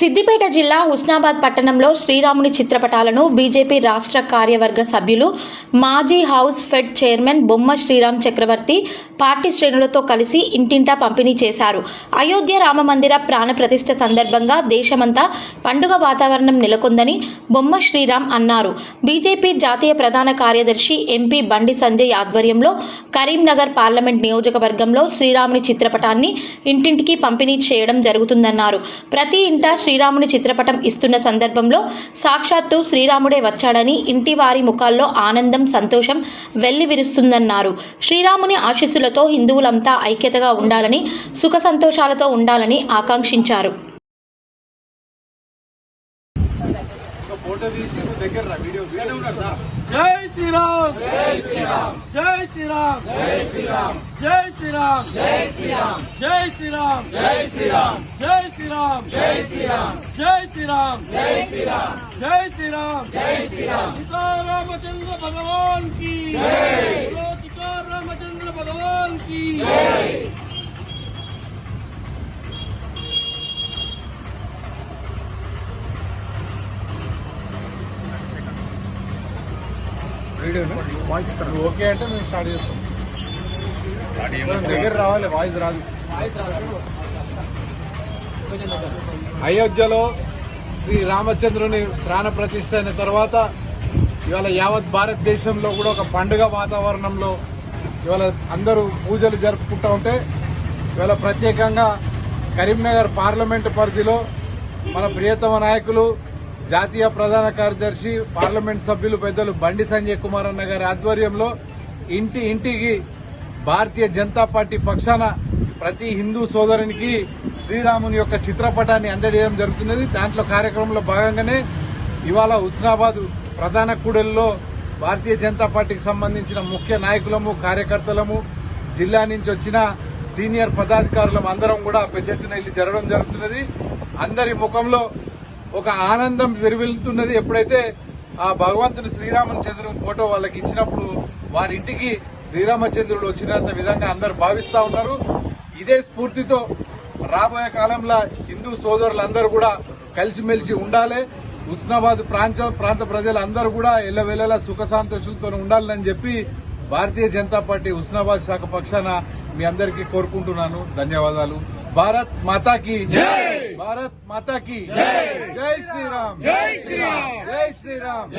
సిద్దిపేట జిల్లా హుస్నాబాద్ పట్టణంలో శ్రీరాముని చిత్రపటాలను బీజేపీ రాష్ట్ర కార్యవర్గ సభ్యులు మాజీ హౌస్ ఫెడ్ చైర్మన్ బొమ్మ శ్రీరామ్ చక్రవర్తి పార్టీ శ్రేణులతో కలిసి ఇంటింటా పంపిణీ చేశారు. అయోధ్య రామమందిర ప్రాణ ప్రతిష్ఠ సందర్భంగా దేశమంతా పండుగ వాతావరణం నెలకొందని బొమ్మ శ్రీరామ్ అన్నారు. బీజేపీ జాతీయ ప్రధాన కార్యదర్శి ఎంపీ బండి సంజయ్ ఆధ్వర్యంలో కరీంనగర్ పార్లమెంట్ నియోజకవర్గంలో శ్రీరాముని చిత్రపటాన్ని ఇంటింటికి పంపిణీ చేయడం జరుగుతుందన్నారు. ప్రతి ఇంటా శ్రీరాముని చిత్రపటం ఇస్తున్న సందర్భంలో సాక్షాత్తు శ్రీరాముడే వచ్చాడని ఇంటి వారి ముఖాల్లో ఆనందం సంతోషం వెల్లివిరుస్తుందన్నారు శ్రీరాముని ఆశీస్సులతో హిందువులంతా ఐక్యతగా ఉండాలని సుఖ సంతోషాలతో ఉండాలని ఆకాంక్షించారు. జై శ్రీరామ్! జై శ్రీరామ్ జై శ్రీరామ్ జై శ్రీరామ్ జై శ్రీరామ్ జై శ్రీరామ్ జై శ్రీరామ్ జై శ్రీరామ్ జై శ్రీరామ్ జై శ్రీరామ్ జై శ్రీరామ్ జై శ్రీరామ్ జై శ్రీరామ్ జై శ్రీరామ్ సీతారామచంద్ర భగవాన్కి జై సీతారామచంద్ర భగవాన్కి వీడియో ఓకే అంటే మేము స్టార్ట్ చేస్తాం. దగ్గర రావాలి వాయిస్ రాదు. అయోధ్యలో శ్రీ రామచంద్రుని ప్రాణ ప్రతిష్ఠ అయిన తర్వాత ఇవాళ యావత్ భారతదేశంలో కూడా ఒక పండుగ వాతావరణంలో ఇవాళ అందరూ పూజలు జరుపుకుంటూ ఉంటే ఇవాళ ప్రత్యేకంగా కరీంనగర్ పార్లమెంటు పరిధిలో మన ప్రియతమ నాయకులు జాతీయ ప్రధాన కార్యదర్శి పార్లమెంట్ సభ్యులు పెద్దలు బండి సంజయ్ కుమార్ అన్న గారి ఆధ్వర్యంలో ఇంటి ఇంటికి భారతీయ జనతా పార్టీ పక్షాన ప్రతి హిందూ సోదరునికి శ్రీరాముని యొక్క చిత్రపటాన్ని అందజేయడం జరుగుతున్నది. దాంట్లో కార్యక్రమంలో భాగంగానే ఇవాళ హుస్నాబాద్ ప్రధాన కూడలిలో భారతీయ జనతా పార్టీకి సంబంధించిన ముఖ్య నాయకులము కార్యకర్తలము జిల్లా నుంచి వచ్చిన సీనియర్ పదాధికారులం అందరం కూడా పెద్ద ఎత్తున జరగడం జరుగుతున్నది. అందరి ముఖంలో ఒక ఆనందం వెలువెలుతున్నది ఎప్పుడైతే ఆ భగవంతుని శ్రీరామచంద్రుని ఫోటో వాళ్ళకి ఇచ్చినప్పుడు వారి ఇంటికి శ్రీరామచంద్రుడు వచ్చినంత విధంగా అందరు భావిస్తా ఉన్నారు. ఇదే స్ఫూర్తితో రాబోయే కాలంలో హిందూ సోదరులందరూ కూడా కలిసిమెలిసి ఉండాలి. హుస్నాబాద్ ప్రాంత ప్రాంత ప్రజలందరూ కూడా ఎల్లవెల్లలా సుఖ సంతోషాలతో ఉండాలని చెప్పి భారతీయ జనతా పార్టీ హుస్నాబాద్ శాఖ పక్షాన మీ అందరికీ కోరుకుంటున్నాను. ధన్యవాదాలు. భారత్ మాతాకి భారత్ మాతాకి జై శ్రీరామ్! జై శ్రీరామ్! జై శ్రీరామ్!